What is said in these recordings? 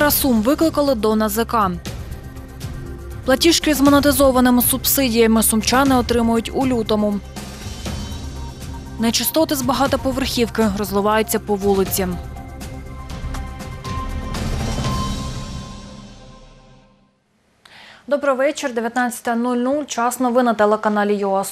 Мера Сум викликали до НАЗК. Платіжки з монетизованими субсидіями сумчани отримують у лютому. Нечистоти з багатоповерхівки розливаються по вулиці. Добрий вечір, 19.00. Час новин на телеканалі ЮА.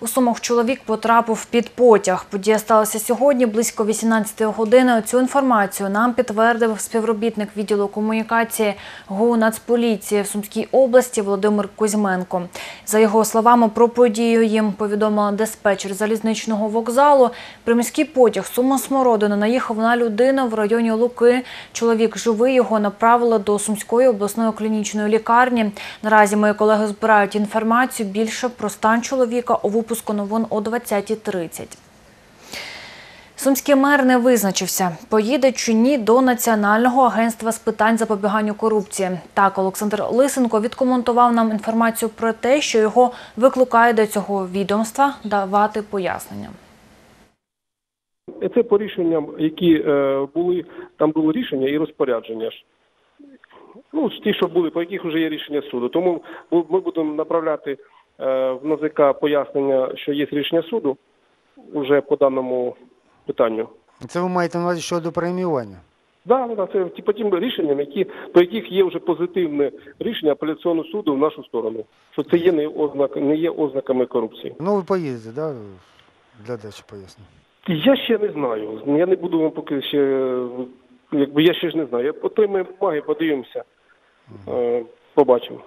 У Сумах чоловік потрапив під потяг. Подія сталася сьогодні близько 18 години. Цю інформацію нам підтвердив співробітник відділу комунікації ГУ Нацполіції в Сумській області Володимир Кузьменко. За його словами, про подію їм повідомила диспетчер залізничного вокзалу. Приміський потяг Сума Смородина наїхав на людину в районі Луки. Чоловік живий, його направили до Сумської обласної клінічної лікарні. Наразі мої колеги збирають інформацію більше про стан чоловіка у випуску новин о 20.30. Сумський мер не визначився, поїде чи ні до Національного агентства з питань запобігання корупції. Так, Олександр Лисенко відкоментував нам інформацію про те, що його викликає до цього відомства давати пояснення. Це по рішенням, які е, були, там було рішення і розпорядження. Ну, ті, що були, по яких вже є рішення суду. Тому ми будемо направляти в НАЗК пояснення, що є рішення суду вже по даному питанню. Це ви маєте на увазі щодо преміювання? Да, да, це по тим рішенням, які по яких є вже позитивне рішення апеляційного суду в нашу сторону, що це є не ознак, не є ознаками корупції. Ну, ви поїдете, да? Для дачі поясню. Я ще не знаю. Я не буду вам поки ще, е, якби я ще ж не знаю. Я отримаю бумаги, подивимося, е, побачимо.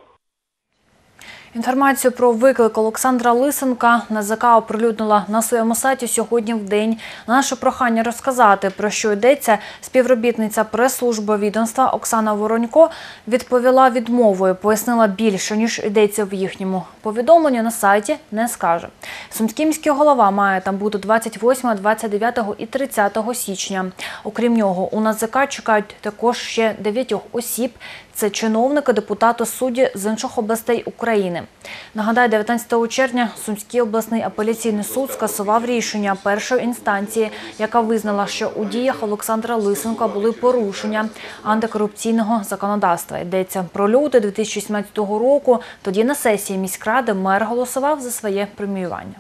Інформацію про виклик Олександра Лисенка НАЗК оприлюднила на своєму сайті сьогодні в день. На наше прохання розказати, про що йдеться, співробітниця прес-служби відомства Оксана Воронько відповіла відмовою, пояснила більше, ніж йдеться в їхньому повідомленні на сайті не скаже. Сумський міський голова має там бути 28, 29 і 30 січня. Окрім нього, у НАЗК чекають також ще 9 осіб. Це чиновники, депутати, судді з інших областей України. Нагадаю, 19 червня Сумський обласний апеляційний суд скасував рішення першої інстанції, яка визнала, що у діях Олександра Лисенка були порушення антикорупційного законодавства. Йдеться про люти 2017 року. Тоді на сесії міськради мер голосував за своє преміювання.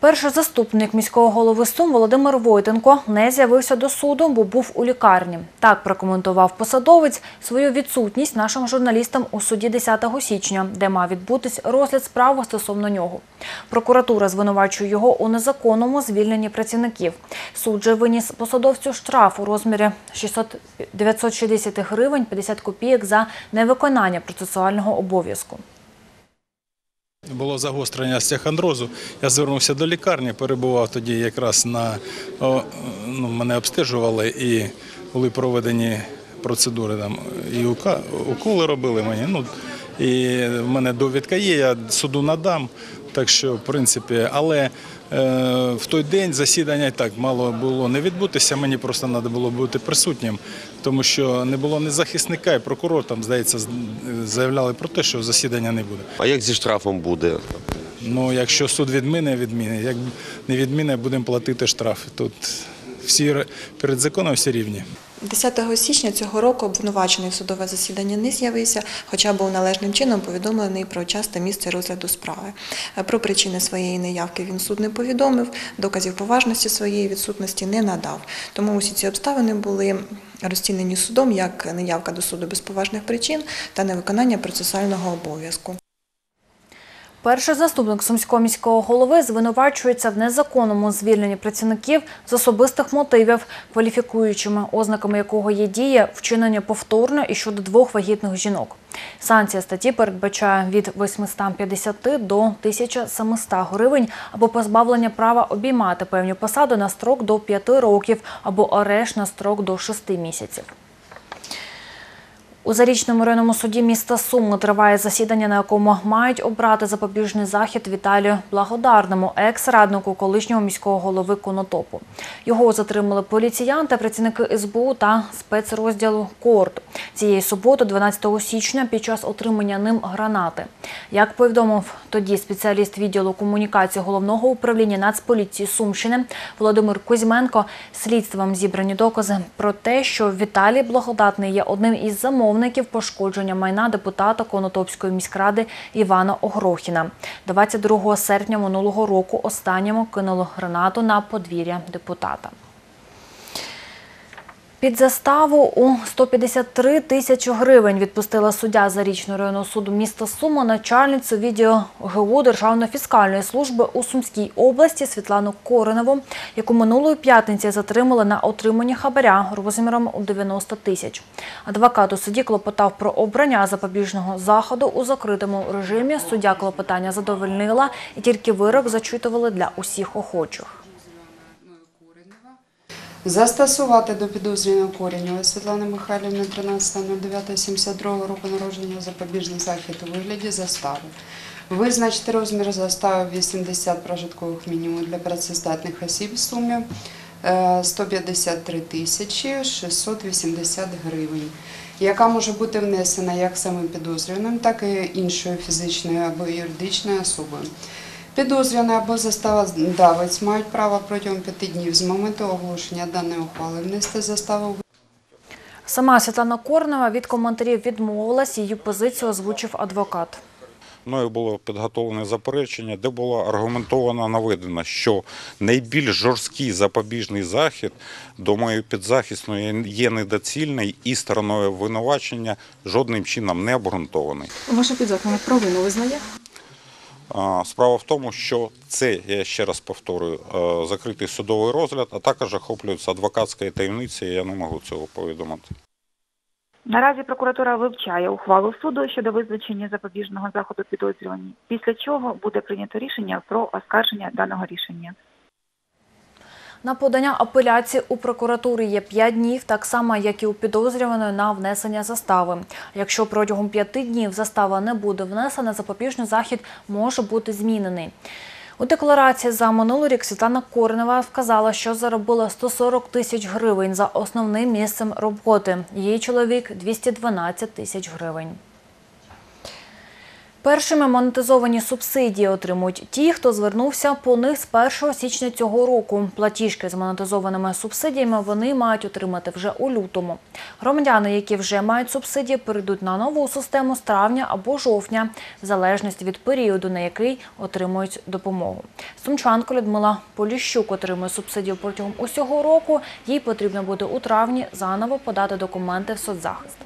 Перший заступник міського голови Сум Володимир Войтенко не з'явився до суду, бо був у лікарні. Так прокоментував посадовець свою відсутність нашим журналістам у суді 10 січня, де мав відбутись розгляд справи стосовно нього. Прокуратура звинувачує його у незаконному звільненні працівників. Суд же виніс посадовцю штраф у розмірі 600 960 гривень 50 копійок за невиконання процесуального обов'язку. Було загострення остеохондрозу. Я звернувся до лікарні, перебував тоді якраз на ну, мене обстежували і були проведені процедури там і уколи робили мені. Ну і в мене довідка є, я суду надам. Так що, в принципі, але е, в той день засідання і так мало було не відбутися. Мені просто треба було бути присутнім, тому що не було ні захисника, і прокурор там, здається, заявляли про те, що засідання не буде. А як зі штрафом буде? Ну, якщо суд відміни, відміни. Як не відміни, будемо платити штраф. Тут всі перед законом всі рівні. 10 січня цього року обвинувачений в судове засідання не з'явився, хоча був належним чином повідомлений про час та місце розгляду справи. Е, Про причини своєї неявки він суд не повідомив, доказів поважності своєї відсутності не надав. Тому усі ці обставини були розцінені судом як неявка до суду без поважних причин та невиконання процесуального обов'язку. Перший заступник сумського міського голови звинувачується в незаконному звільненні працівників з особистих мотивів, кваліфікуючими ознаками якого є дія вчинення повторно і щодо двох вагітних жінок. Санкція статті передбачає від 850 до 1700 гривень або позбавлення права обіймати певні посади на строк до 5 років або арешт на строк до 6 місяців. У Зарічному районному суді міста Суми триває засідання, на якому мають обрати запобіжний захід Віталію Благодарному, екс-раднику колишнього міського голови Конотопу. Його затримали поліціянти, працівники СБУ та спецрозділу КОРД. Цієї суботи, 12 січня, під час отримання ним гранати. Як повідомив тоді спеціаліст відділу комунікації головного управління Нацполіції Сумщини Володимир Кузьменко, слідством зібрані докази про те, що Віталій Благодатний є одним із замовників пошкодження майна депутата Конотопської міськради Івана Огрохіна. 22 серпня минулого року останньому кинуло гранату на подвір'я депутата. Під заставу у 153 тисячі гривень відпустила суддя Зарічного районного суду міста Сума начальницю відділу ГУ Державної фіскальної служби у Сумській області Світлану Коренову, яку минулої п'ятниці затримали на отриманні хабаря розміром у 90 тисяч. Адвокат у суді клопотав про обрання запобіжного заходу у закритому режимі. Суддя клопотання задовольнила і тільки вирок зачитували для усіх охочих. Застосувати до підозрюваного Коренєва Світлани Михайлівни 13.09.72 року народження запобіжний захід у вигляді застави. Визначити розмір застави 80 прожиткових мінімумів для працездатних осіб в сумі е, 153 тисячі 680 гривень, яка може бути внесена як самим підозрюваним, так і іншою фізичною або юридичною особою. Підозрюваний або заставодавець мають право протягом п'яти днів з моменту оголошення даної ухвали внести заставу Сама Світлана Корнева від коментарів відмовилась, її позицію озвучив адвокат. Мною було підготовлене заперечення, де було аргументовано наведено, що найбільш жорсткий запобіжний захід до моєї підзахисної є недоцільний і стороною обвинувачення жодним чином не обґрунтований. Ваша підзаконна провину визнає? Справа в тому, що це, я ще раз повторюю, е, закритий судовий розгляд, а також охоплюється адвокатська таємниця. і я не можу цього повідомити. Наразі прокуратура вивчає ухвалу суду щодо визначення запобіжного заходу підозрювані, після чого буде прийнято рішення про оскарження даного рішення. На подання апеляції у прокуратури є 5 днів, так само, як і у підозрюваної на внесення застави. Якщо протягом 5 днів застава не буде внесена, запобіжний захід може бути змінений. У декларації за минулий рік Світлана Корнева вказала, що заробила 140 тисяч гривень за основним місцем роботи. Її чоловік – 212 тисяч гривень. Першими монетизовані субсидії отримують ті, хто звернувся по них з 1 січня цього року. Платіжки з монетизованими субсидіями вони мають отримати вже у лютому. Громадяни, які вже мають субсидії, перейдуть на нову систему з травня або жовтня, в залежності від періоду, на який отримують допомогу. Сумчанка Людмила Поліщук отримує субсидію протягом усього року. Їй потрібно буде у травні заново подати документи в соцзахист.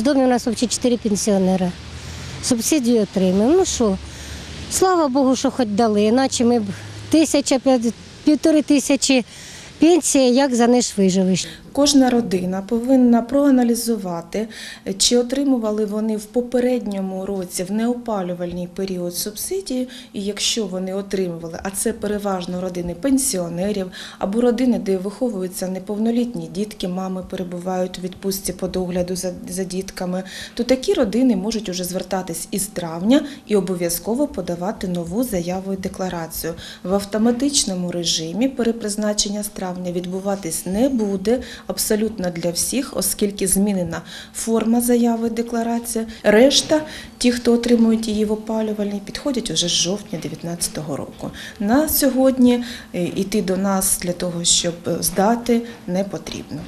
В домі у нас взагалі 4 пенсіонери. Субсидію отримуємо. Ну що, слава Богу, що хоч дали, іначе ми б тисяча, півтори тисячі пенсії, як за них виживеш. Кожна родина повинна проаналізувати, чи отримували вони в попередньому році в неопалювальний період субсидії, і якщо вони отримували, а це переважно родини пенсіонерів або родини, де виховуються неповнолітні дітки, мами перебувають у відпустці по догляду за, дітками, то такі родини можуть уже звертатись із травня і обов'язково подавати нову заяву і декларацію. В автоматичному режимі перепризначення з травня відбуватись не буде абсолютно для всіх, оскільки змінена форма заяви декларації. Решта, ті, хто отримують її в опалювальній, підходять уже з жовтня 2019 року. На сьогодні е, йти до нас для того, щоб е, здати, не потрібно.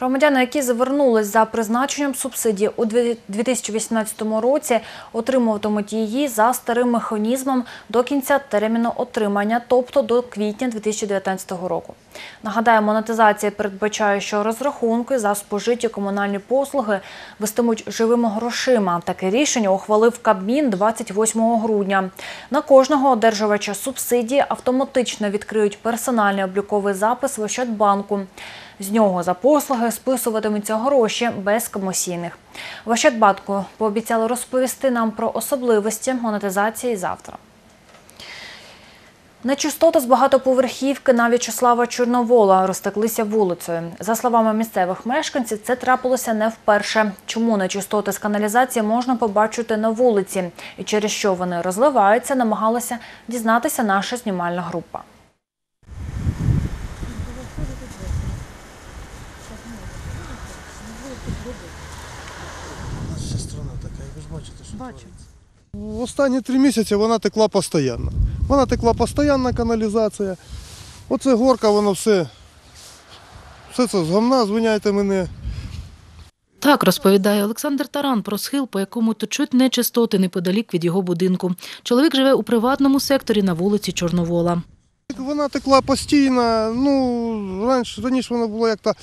Громадяни, які звернулись за призначенням субсидії у 2018 році, отримуватимуть її за старим механізмом до кінця терміну отримання, тобто до квітня 2019 року. Нагадаю, монетизація передбачає, що розрахунки за спожиті комунальні послуги вестимуть живими грошима. Таке рішення ухвалив Кабмін 28 грудня. На кожного одержувача субсидії автоматично відкриють персональний обліковий запис в Ощадбанку. З нього за послуги списуватимуться гроші без комісійних. В Ощадбанку пообіцяли розповісти нам про особливості монетизації завтра. Нечистоти з багатоповерхівки на В'ячеслава Чорновола розтеклися вулицею. За словами місцевих мешканців, це трапилося не вперше. Чому нечистоти з каналізації можна побачити на вулиці і через що вони розливаються, намагалася дізнатися наша знімальна група. В останні три місяці вона текла постійно. Вона текла постійна каналізація. Оце горка, воно все. Все це з гамна, звиняйте мене. Так розповідає Олександр Таран про схил, по якому течуть нечистоти неподалік від його будинку. Чоловік живе у приватному секторі на вулиці Чорновола. Вона текла постійно. Ну, раніше, раніше вона була як-то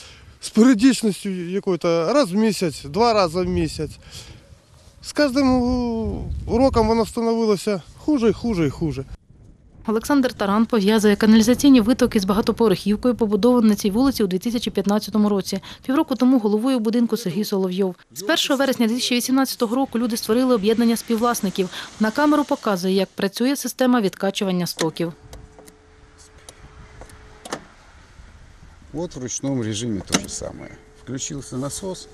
з періодичністю якою-то раз в місяць, два рази в місяць. З кожним у- роком вона становилася хуже і хуже і хуже. Олександр Таран пов'язує каналізаційні витоки з багатоповерхівкою, побудованою на цій вулиці у 2015 році. Півроку тому головою будинку Сергій Соловйов. З 1 вересня 2018 року люди створили об'єднання співвласників. На камеру показує, як працює система відкачування стоків. Вот в ручном режиме то же самое. Включился насос.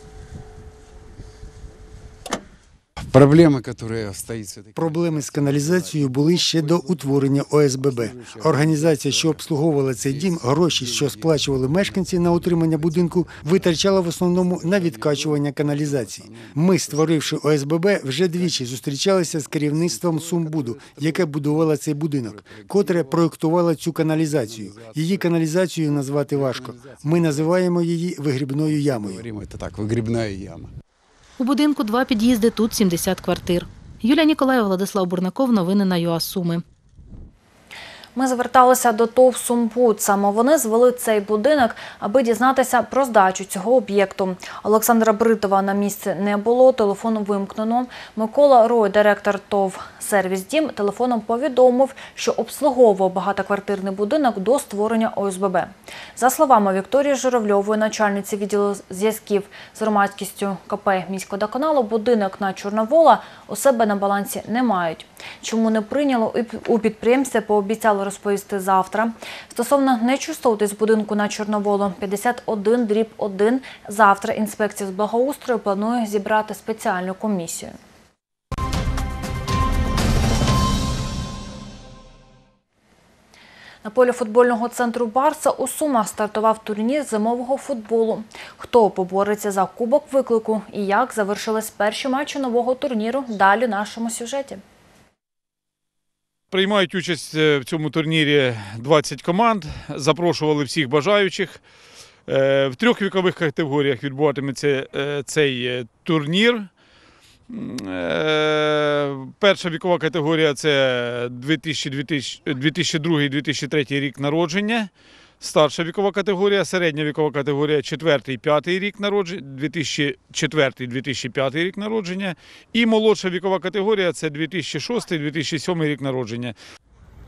Проблема, которая стоит с этой... Проблеми з каналізацією були ще до утворення ОСББ. Організація, що обслуговувала цей дім, гроші, що сплачували мешканці на утримання будинку, витрачала в основному на відкачування каналізації. Ми, створивши ОСББ, вже двічі зустрічалися з керівництвом Сумбуду, яке будувало цей будинок, котре проєктувало цю каналізацію. Її каналізацією назвати важко. Ми називаємо її вигрібною ямою. Говорим это так, выгребная яма. У будинку два під'їзди, тут 70 квартир. Юлія Ніколаєва, Владислав Бурнаков. Новини на ЮА Суми. Ми зверталися до ТОВ «Сумбуд». Саме вони звели цей будинок, аби дізнатися про здачу цього об'єкту. Олександра Бритова на місці не було, телефон вимкнено. Микола Рой, директор ТОВ «Сервіс Дім», телефоном повідомив, що обслуговував багатоквартирний будинок до створення ОСББ. За словами Вікторії Журавльової, начальниці відділу зв'язків з громадськістю КП міськводоканалу, будинок на Чорновола у себе на балансі не мають. Чому не прийняло у підприємстві пообіцяли розповісти завтра. Стосовно нечистоти з будинку на Чорноволу 51 дріб 1, завтра інспекція з благоустрою планує зібрати спеціальну комісію. На полі футбольного центру Барса у Сумах стартував турнір зимового футболу. Хто побореться за кубок виклику і як завершились перші матчі нового турніру, далі в нашому сюжеті. Приймають участь е, в цьому турнірі 20 команд. Запрошували всіх бажаючих. Е, В трьох вікових категоріях відбуватиметься е, цей турнір. Перша вікова категорія це 2002-2003 рік народження. Старша вікова категорія, середня вікова категорія 4-5 рік народження, 2004-2005 рік народження. І молодша вікова категорія це 2006-2007 рік народження.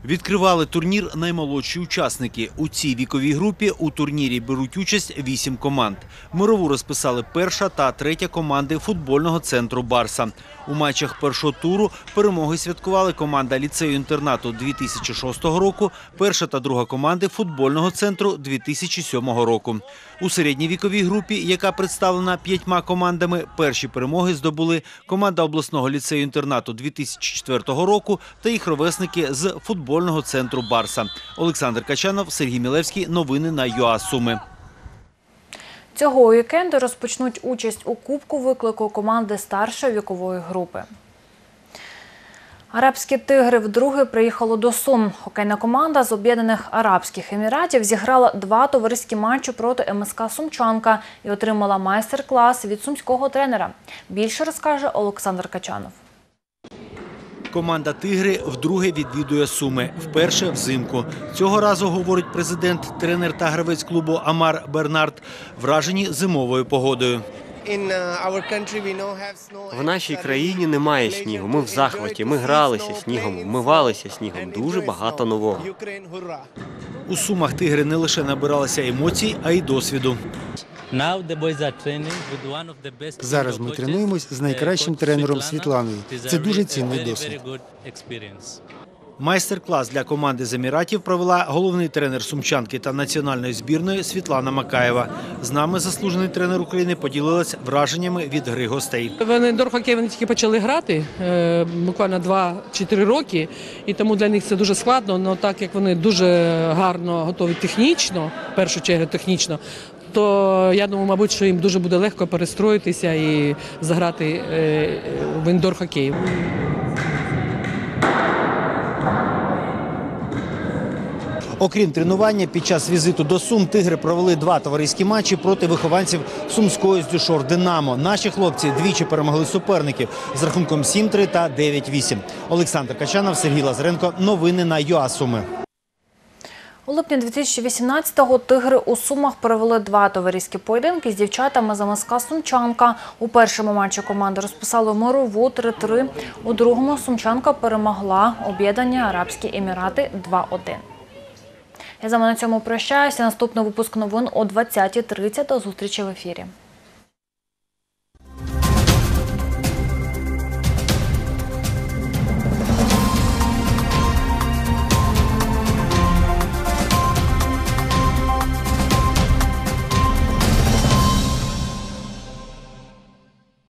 Відкривали турнір наймолодші учасники. У цій віковій групі у турнірі беруть участь вісім команд. Мирову розписали перша та третя команди футбольного центру Барса. У матчах першого туру перемоги святкували команда ліцею-інтернату 2006 року, перша та друга команди футбольного центру 2007 року. У середній віковій групі, яка представлена п'ятьма командами, перші перемоги здобули команда обласного ліцею-інтернату 2004 року та їх ровесники з футбольного центру Барса. Олександр Качанов, Сергій Мілевський. Новини на ЮА Суми. Цього уікенду розпочнуть участь у Кубку виклику команди старшої вікової групи. Арабські тигри вдруге приїхало до Сум. Хокейна команда з Об'єднаних Арабських Еміратів зіграла два товариські матчі проти МСК Сумчанка і отримала майстер-клас від сумського тренера. Більше розкаже Олександр Качанов. Команда Тигри вдруге відвідує Суми. Вперше взимку. Цього разу, говорить президент, тренер та гравець клубу Амар Бернард, вражені зимовою погодою. В нашій країні немає снігу. Ми в захваті. Ми гралися снігом, вмивалися снігом. Дуже багато нового. У Сумах тигри не лише набиралися емоцій, а й досвіду. Зараз ми тренуємось з найкращим тренером Світланою. Це дуже цінний досвід. Майстер-клас для команди з Еміратів провела головний тренер сумчанки та національної збірної Світлана Макаєва. З нами заслужений тренер України поділилась враженнями від гри гостей. Вони дорхокей вони тільки почали грати е, буквально 2-4 роки, і тому для них це дуже складно. Але так як вони дуже гарно готові технічно, в першу чергу технічно, то я думаю, мабуть, що їм дуже буде легко перестроїтися і заграти е, в індор-хокей. Окрім тренування, під час візиту до Сум тигри провели два товариські матчі проти вихованців Сумської з Дюшор Динамо. Наші хлопці двічі перемогли суперників з рахунком 7-3 та 9-8. Олександр Качанов, Сергій Лазаренко. Новини на ЮА Суми. У липні 2018-го тигри у Сумах провели два товариські поєдинки з дівчатами за маска Сумчанка. У першому матчі команди розписали мирову 3-3. У другому Сумчанка перемогла об'єднані Арабські Емірати 2-1. Я з вами на цьому прощаюся. Наступний випуск новин о 20.30. До зустрічі в ефірі.